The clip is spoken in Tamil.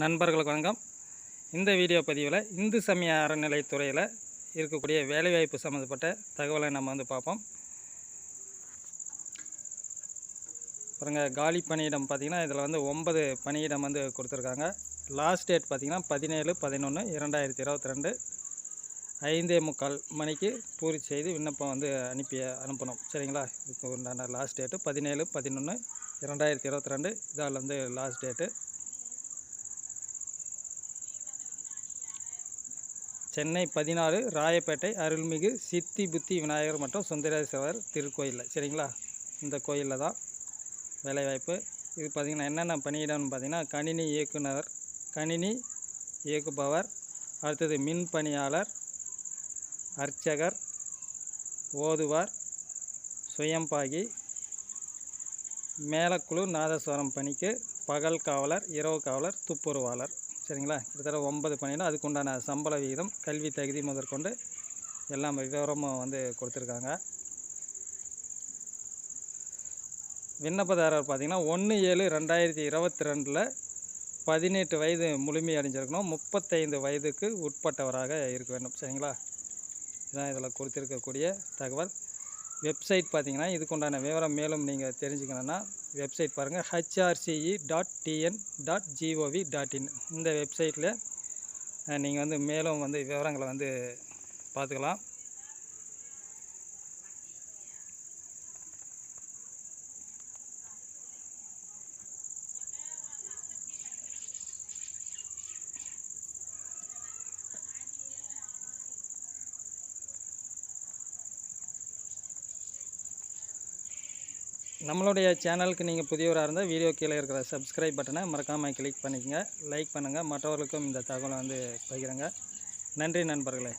நண்பர்களுக்கு வணக்கம். இந்த வீடியோ பதிவில் இந்து சமய அறநிலைத்துறையில் இருக்கக்கூடிய வேலைவாய்ப்பு சம்மந்தப்பட்ட தகவலை நம்ம வந்து பார்ப்போம். பாருங்கள் காலி பணியிடம் பார்த்திங்கன்னா இதில் வந்து ஒன்பது பணியிடம் வந்து கொடுத்துருக்காங்க. லாஸ்ட் டேட் பார்த்திங்கன்னா பதினேழு பதினொன்று இரண்டாயிரத்தி இருபத்தி ரெண்டு ஐந்தே முக்கால் மணிக்கு பூர்த்தி செய்து விண்ணப்பம் வந்து அனுப்பி அனுப்பணும். சரிங்களா? இதுக்கு உண்டான லாஸ்ட் டேட்டு பதினேழு பதினொன்று இரண்டாயிரத்தி இருபத்தி ரெண்டு இதால் வந்து லாஸ்ட் டேட்டு சென்னை பதினாறு ராயப்பேட்டை அருள்மிகு சித்தி புத்தி விநாயகர் மற்றும் சுந்தரேஸ்வரர் திருக்கோயிலில். சரிங்களா? இந்த கோயிலில் தான் வேலைவாய்ப்பு. இது பார்த்திங்கன்னா என்னென்ன பணியிடம்னு பார்த்திங்கன்னா கணினி இயக்குனர் கணினி இயக்குபவர் அடுத்தது மின் பணியாளர் அர்ச்சகர் ஓதுவார் சுயம்பாகி மேலக்குழு நாதஸ்வரம் பணிக்கு பகல் காவலர் இரவு காவலர் துப்புரவாளர். சரிங்களா? கிட்டத்தட்ட ஒன்பது பணியிடம் அதுக்கு உண்டான சம்பள விகிதம் கல்வி தகுதி முதற்கொண்டு எல்லாம் விவரமும் வந்து கொடுத்துருக்காங்க. விண்ணப்பதாரர் பார்த்திங்கன்னா ஒன்று ஏழு ரெண்டாயிரத்தி இருபத்தி ரெண்டில் பதினெட்டு வயது முழுமை அடைஞ்சிருக்கணும். முப்பத்தைந்து வயதுக்கு உட்பட்டவராக இருக்க வேண்டும். சரிங்களா? இதான் இதில் கொடுத்துருக்கக்கூடிய தகவல். வெப்சைட் பார்த்தீங்கன்னா இதுக்குண்டான விவரம் மேலும் நீங்கள் தெரிஞ்சுக்கணுன்னா வெப்சைட் பாருங்கள் HRCE dot TN dot GOV dot in இந்த வெப்சைட்டில் நீங்கள் வந்து மேலும் வந்து விவரங்களை வந்து பார்த்துக்கலாம். நம்மளுடைய சேனலுக்கு நீங்கள் புதியவராக இருந்தால் வீடியோ கீழே இருக்கிற சப்ஸ்கிரைப் பட்டனை மறக்காமல் கிளிக் பண்ணிக்கங்க. லைக் பண்ணுங்கள் மற்றவர்களுக்கும் இந்த தகவலை வந்து பகிருங்க. நன்றி நண்பர்களே.